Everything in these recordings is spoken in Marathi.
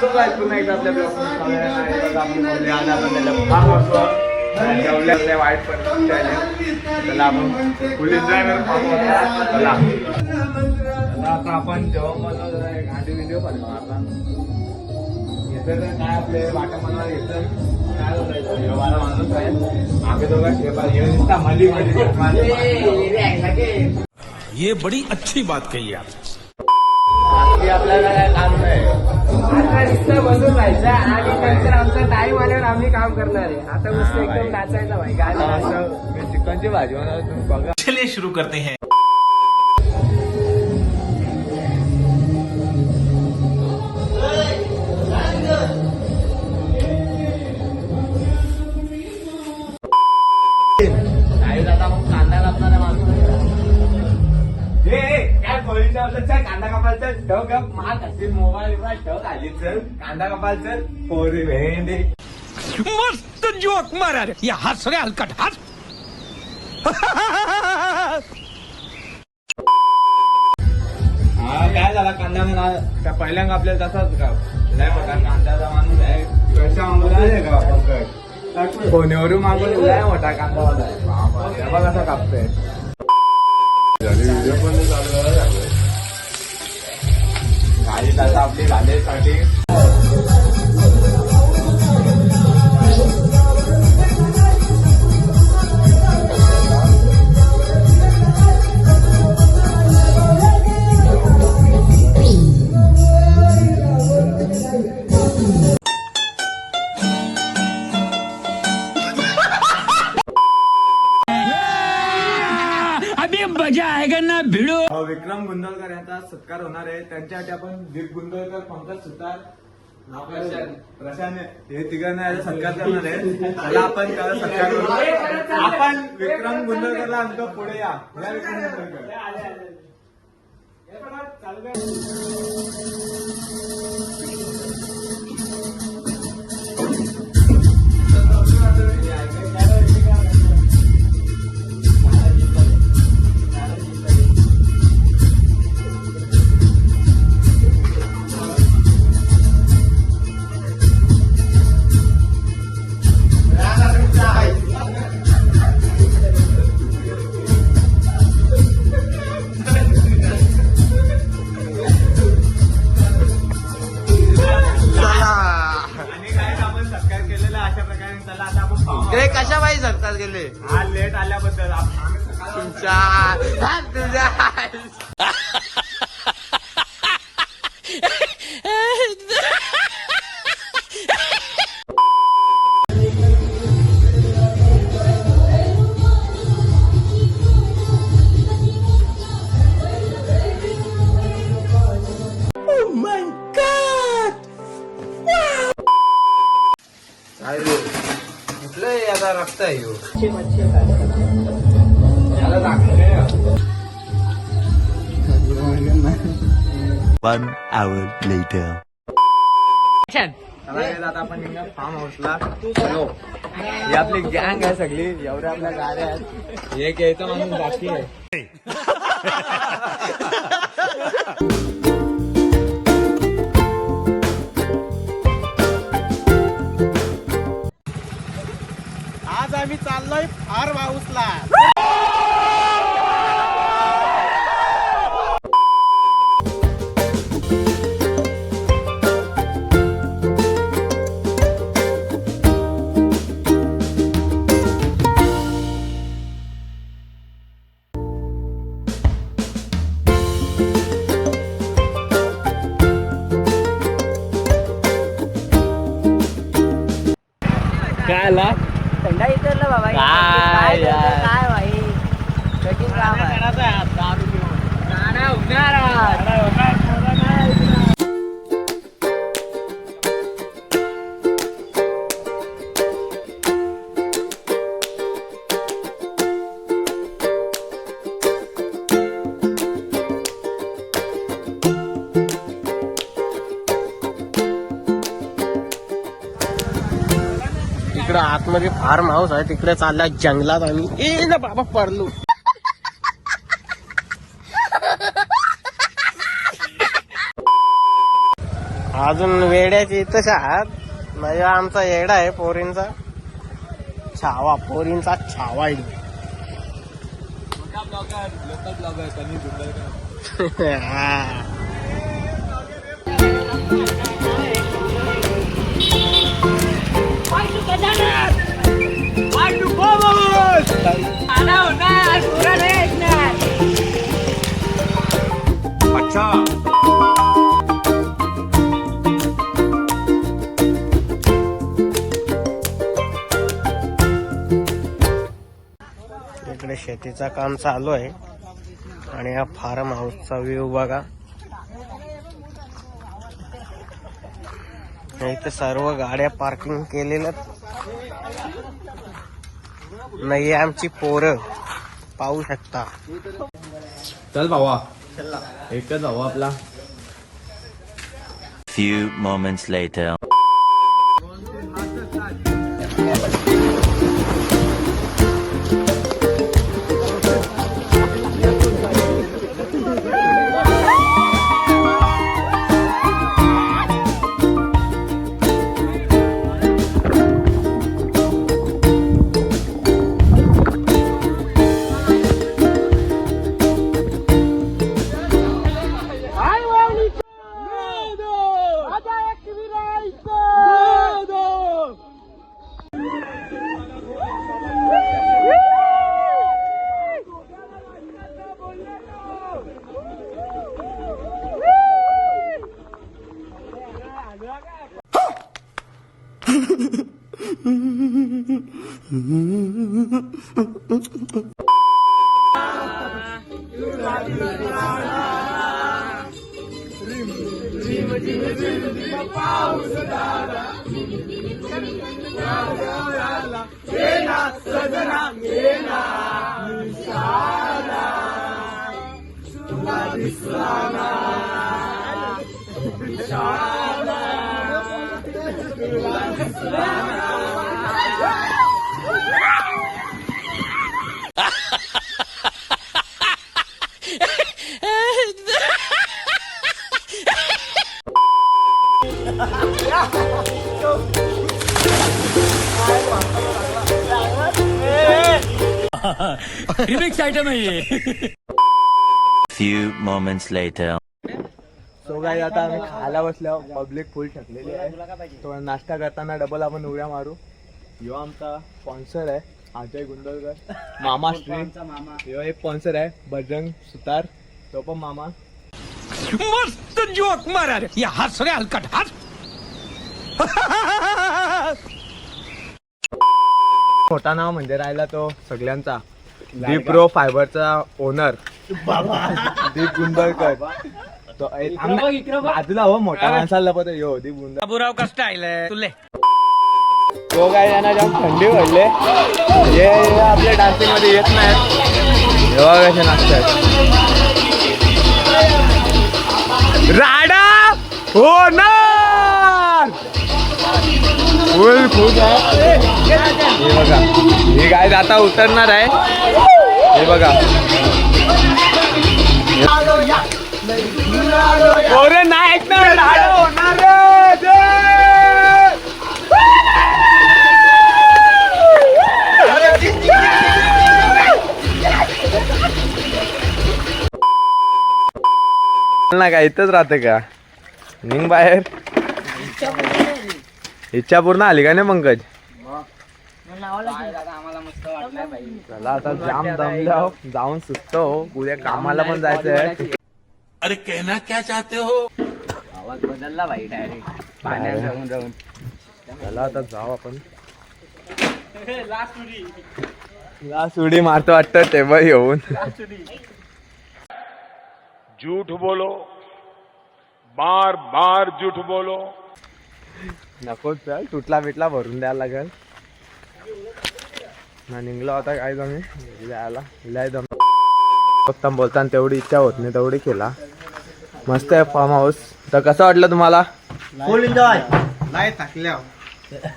पुन्हा एकदा आपल्या ब्लॉग आपण त्याला फार वर्ष जेवल्या नाही वाईट पण त्याला आपण फुल एन्जॉय करून फार चला. आता आता आपण जेव्हा मला जरा एक गाडी व्हिडिओ पाहिजे आता येतं तर काय आपले वाटा मला येतं काय बोलायचं? जेव्हा माणूस आहे. मागे दोघं शेपा येऊन नुसता मधी मधी ये बड़ी अच्छी बात कही आप. बाकी आपल्याला काय काम नाही. आता नुसतं बसून राहायचं आणि नंतर आमचा टाइम आल्यावर आम्ही काम करणार आहे. आता मस्त हा, एकदम. नाचायचं भाई गाणं. असं चिकनची भाजी बनवतो तुम्ही बघा. चलिए शुरू करते हैं. कांदा कापायला चल गप मात असेल मोबाईल बिबाईल ठेव खाली चल कांदा कापायला चल पोरी भेंडी. मस्त जोक मारा रे. या हंस रे हलकट. हंस हा काय झाला? कांदा म्हणा त्या पहिल्यांदा आपल्याला तसाच का नाही बघा कांद्याचा माणूस आहे. पैसा मागवला आहे का पंकज फोनवरून मागवलं लय मोठा कांदा वाला आहे बाबा, कसा कापतोय. आणि आता आपली घालेसाठी सत्कार होणार आहे. त्यांच्यासाठी आपण दीप गुंदलकर पंकज सुतार प्रशांत. हे तिघांना याचा सत्कार करणार आहे. त्याला आपण त्याला सत्कार करू. आपण विक्रम गुंदलकरला आणतो. पुढे या. या विक्रम गुंदलकर कशा बाई सत्कार केले हा लेट आल्याबद्दल तुमच्या तुझ्या मच्छी मच्छी. One hour later. चला guys, आता आपण निघूया फार्म हाऊसला हॅलो ही आपली गँग आहे सगळी. एवढ्या आपल्या गाड्या आहेत. एक यायचं माणूस बाकी आहे. आम्ही फार फार्म काय आला येतो इकडं आतमध्ये फार्म हाऊस आहे तिकडे चालला जंगलात आम्ही. ए ना बाबा पडलो अजून वेड्याची इथंच आहात. म्हणजे आमचा येडा आहे पोरींचा. छावा पोरींचा छावा आहे. हा. इकडे शेतीचा काम चालू आहे आणि हा फार्म हाऊसचा व्ह्यू बघा. इथे सर्व गाड्या पार्किंग केलेल्या नाही आमची पोरं. पाहू शकता. चल भावा. एकच भाऊ आपला. Few moments later. Remix item है ये Few moments later. सो काय आता आम्ही खायला बसल्यावर पब्लिक फुल शकलेली आहे. तो नाश्ता करताना डबल आपण उड्या मारू. ह्यो आमचा स्पॉन्सर आहे अजय गुंडलकर. मामा स्ट्रीट ह्यो एक स्पॉन्सर आहे बजरंग सुतार. तो पण मामा. मस्त जोक मारा रे. या हस रे हलकट हस मोठा नाव म्हणजे राहिला तो सगळ्यांचा. दीप प्रो फायबरचा ओनर दीप गुंडलकर तो ए- बाजूला हो मोठा माणसाला पण यो दीप गुंडल बाबूराव का स्टाईल है तुले तो काय यांना जाम थंडी पडले हे आपल्या डान्सिंगमध्ये येत नाहीत तेव्हा कसे नाचतात राडा होणार! फुल खूप आहे हे बघा ही गाय आता उतरणार आहे. हे बघा. ना का? इथंच राहते का? निघ बाहेर. इच्छा पूर्ण आली का नाही पंकज? चला आता जाम दमल्या जाऊन सुटतो उद्या कामाला पण जायचं आहे आवाज बदलला भाई डायरेक्ट पाण्यात जाऊन जाऊन. चला आता जाऊ आपण. लास्ट उडी. मारतो वाटतं टेबल येऊन. झूठ बोलो बार बार झूठ बोलो। नको चल तुटला बिटला भरून द्यायला लागेल. ना निघलो आता काय तुम्ही द्यायला लय दम बोलता बोलताना तेवढी इच्छा होत नाही तेवढी केला. मस्त आहे फार्म हाऊस तर कसं वाटलं तुम्हाला?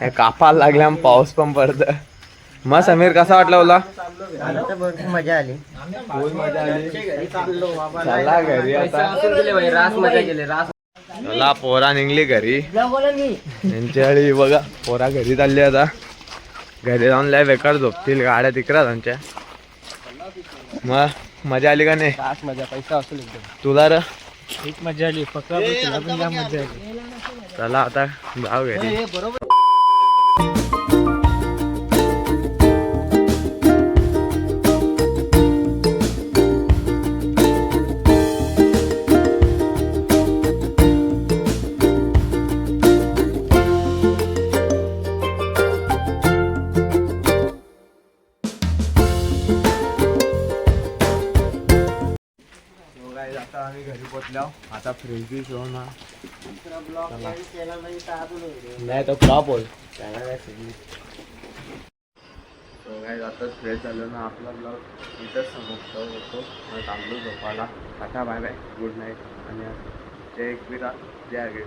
हे कापायला लागल्या पाऊस पण पडत मग समीर कसा वाटला बोला मजा आली. चला घरी आता. गेले भाई रास मजा गेले रास. चला पोरा निघली घरी. यांची आळी बघा पोरा घरी चालली आता. घरी जाऊन लय बेकार झोपतील गाड्या तिकरा त्यांच्या मग मजा आली का नाही? मजा पैसा असेल एकदम. तुला र? एक मजा आली फक्त मजा आली. चला आता जाऊ घरी. आता फ्रीज बी ठेवू ना. नाही तो फ्लॉप होईल. त्याला काय सो काय आताच फ्रेश झालं ना आपला ब्लॉग इथंच समाप्त होतो. मग थांबलो झोपायला. Tata bye bye good night आणि जय एकविरा जय आगे